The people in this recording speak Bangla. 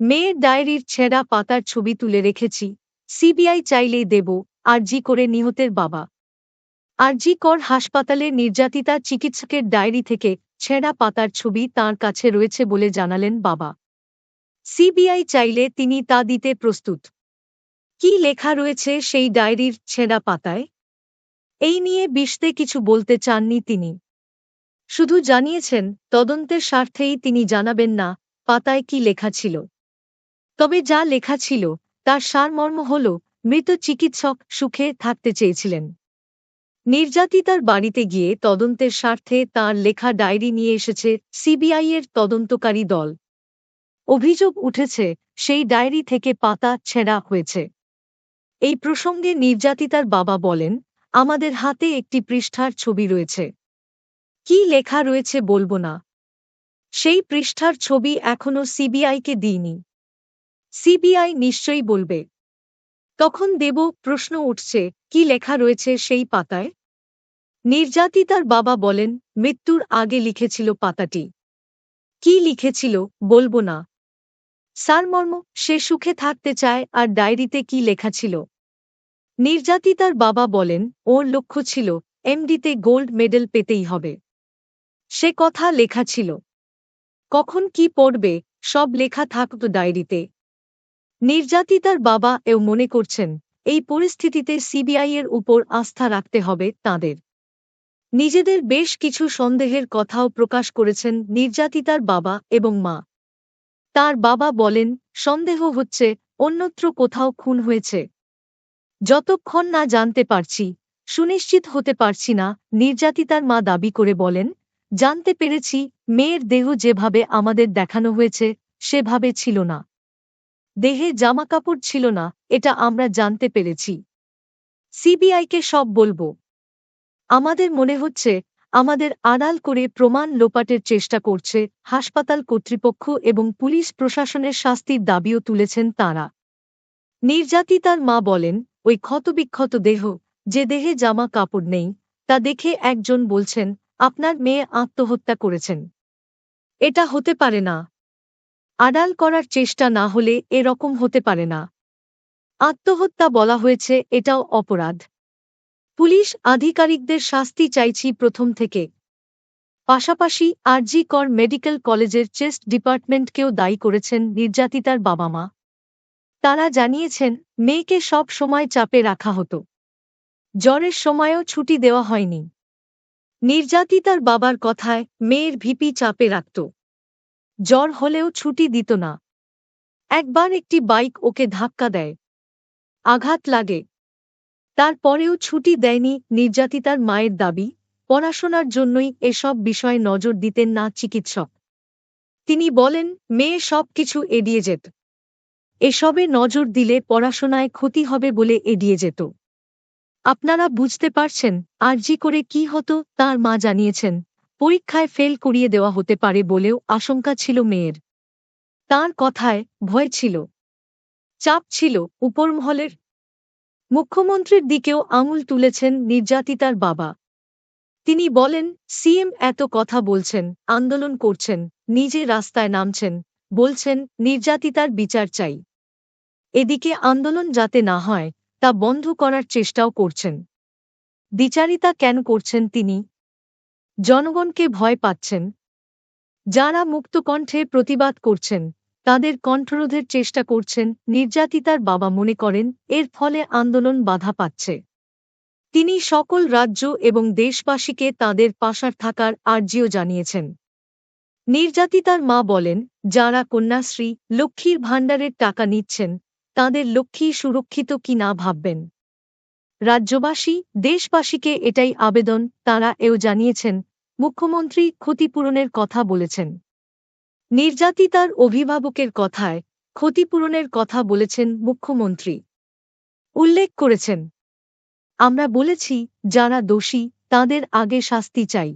মেয়ের ডায়েরির ছেঁড়া পাতার ছবি তুলে রেখেছি। সিবিআই চাইলেই দেব, আরজি করে নিহতের বাবা। আরজি কর হাসপাতালে নির্যাতিতা চিকিৎসকের ডায়েরি থেকে ছেঁড়া পাতার ছবি তার কাছে রয়েছে বলে জানালেন বাবা। সিবিআই চাইলে তিনি তা দিতে প্রস্তুত। কি লেখা রয়েছে সেই ডায়েরির ছেঁড়া পাতায়? এই নিয়ে বিশতে কিছু বলতে চাননি তিনি। শুধু জানিয়েছেন, তদন্তের স্বার্থেই তিনি জানাবেন না, পাতায় কি লেখা ছিল। তবে যা লেখা ছিল, তার সারমর্ম হল, মৃত চিকিৎসক সুখে থাকতে চেয়েছিলেন। নির্যাতিতার বাড়িতে গিয়ে তদন্তের স্বার্থে তার লেখা ডায়েরি নিয়ে এসেছে সিবিআইয়ের তদন্তকারী দল। অভিযোগ উঠেছে, সেই ডায়েরি থেকে পাতা ছেঁড়া হয়েছে। এই প্রসঙ্গে নির্যাতিতার বাবা বলেন, আমাদের হাতে একটি পৃষ্ঠার ছবি রয়েছে। কি লেখা রয়েছে বলব না। সেই পৃষ্ঠার ছবি এখনও সিবিআইকে দিইনি। সিবিআই নিশ্চয়ই বলবে। তখন দেব প্রশ্ন উঠছে, কি লেখা রয়েছে সেই পাতায়? নির্যাতিতার বাবা বলেন, মৃত্যুর আগে লিখেছিল পাতাটি। কি লিখেছিল, বলব না। সারমর্ম সে সুখে থাকতে চায় আর ডায়েরিতে কি লেখা ছিল? নির্যাতিতার বাবা বলেন, ওর লক্ষ্য ছিল, এমডিতে গোল্ড মেডেল পেতেই হবে। সে কথা লেখা ছিল। কখন কি পড়বে, সব লেখা থাকত ডায়েরিতে। নির্যাতিতার বাবা এও মনে করছেন, এই পরিস্থিতিতে সিবিআইয়ের উপর আস্থা রাখতে হবে তাঁদের। নিজেদের বেশ কিছু সন্দেহের কথাও প্রকাশ করেছেন নির্যাতিতার বাবা এবং মা। তার বাবা বলেন, সন্দেহ হচ্ছে, অন্যত্র কোথাও খুন হয়েছে। যতক্ষণ না জানতে পারছি, সুনিশ্চিত হতে পারছি না, নির্যাতিতার মা দাবি করে বলেন, জানতে পেরেছি, মেয়ের দেহ যেভাবে আমাদের দেখানো হয়েছে, সেভাবে ছিল না। দেহে জামাকাপড় ছিল না, এটা আমরা জানতে পেরেছি। সিবিআইকে সব বলব। আমাদের মনে হচ্ছে, আমাদের আড়াল করে প্রমাণ লোপাটের চেষ্টা করছে, হাসপাতাল কর্তৃপক্ষ এবং পুলিশ প্রশাসনের শাস্তির দাবিও তুলেছেন তাঁরা। নির্যাতিতার মা বলেন, ওই ক্ষতবিক্ষত দেহ, যে দেহে জামা কাপড় নেই, তা দেখে একজন বলছেন, আপনার মেয়ে আত্মহত্যা করেছেন। এটা হতে পারে না। আড়াল করার চেষ্টা না হলে এরকম হতে পারে না। আত্মহত্যা বলা হয়েছে, এটাও অপরাধ। পুলিশ আধিকারিকদের শাস্তি চাইছি প্রথম থেকে। পাশাপাশি আরজি কর মেডিকেল কলেজের চেস্ট ডিপার্টমেন্টকেও দায়ী করেছেন নির্যাতিতার বাবা মা তারা জানিয়েছেন, মেয়েকে সব সময় চাপে রাখা হতো। জ্বরের সময়ও ছুটি দেওয়া হয়নি। নির্যাতিতার বাবার কথায়, মেয়ের ভিপি চাপে রাখত। জ্বর হলেও ছুটি দিত না। একবার একটি বাইক ওকে ধাক্কা দেয়। আঘাত লাগে। তারপরেও ছুটি দেয়নি নির্যাতিতার মায়ের দাবি, পড়াশোনার জন্যই এসব বিষয়ে নজর দিতেন না চিকিৎসক। তিনি বলেন, মেয়ে সব কিছু এড়িয়ে যেত। এসবে নজর দিলে পড়াশোনায় ক্ষতি হবে বলে এড়িয়ে যেত। আপনারা বুঝতে পারছেন আরজি করে কি হতো, তার মা জানিয়েছেন। পরীক্ষায় ফেল করিয়ে দেওয়া হতে পারে বলেও আশঙ্কা ছিল মেয়ের। তার কথায় ভয় ছিল। চাপ ছিল উপরমহলের। মুখ্যমন্ত্রীর দিকেও আঙুল তুলেছেন নির্যাতিতার বাবা। তিনি বলেন, সিএম এত কথা বলছেন, আন্দোলন করছেন, নিজে রাস্তায় নামছেন, বলছেন নির্যাতিতার বিচার চাই। এদিকে আন্দোলন যাতে না হয়, তা বন্ধ করার চেষ্টাও করছেন। বিচারিতা কেন করছেন তিনি জনগণকে ভয় পাচ্ছেন। যারা মুক্তকণ্ঠে প্রতিবাদ করছেন, তাদের কণ্ঠরোধের চেষ্টা করছেন, নির্যাতিতার বাবা মনে করেন, এর ফলে আন্দোলন বাধা পাচ্ছে। তিনি সকল রাজ্য এবং দেশবাসীকে তাদের পাশার থাকার আর্জিও জানিয়েছেন। নির্যাতিতার মা বলেন, যারা কন্যাশ্রী, লক্ষ্মীর ভাণ্ডারের টাকা নিচ্ছেন, তাদের লক্ষ্মী সুরক্ষিত কি না ভাববেন। রাজ্যবাসী, দেশবাসীকে এটাই আবেদন, তারা এও জানিয়েছেন, মুখ্যমন্ত্রী ক্ষতিপূরণের কথা বলেছেন। নির্যাতিতার অভিভাবকের কথায় ক্ষতিপূরণের কথা বলেছেন মুখ্যমন্ত্রী। উল্লেখ করেছেন, আমরা বলেছি, যারা দোষী, তাদের আগে শাস্তি চাই।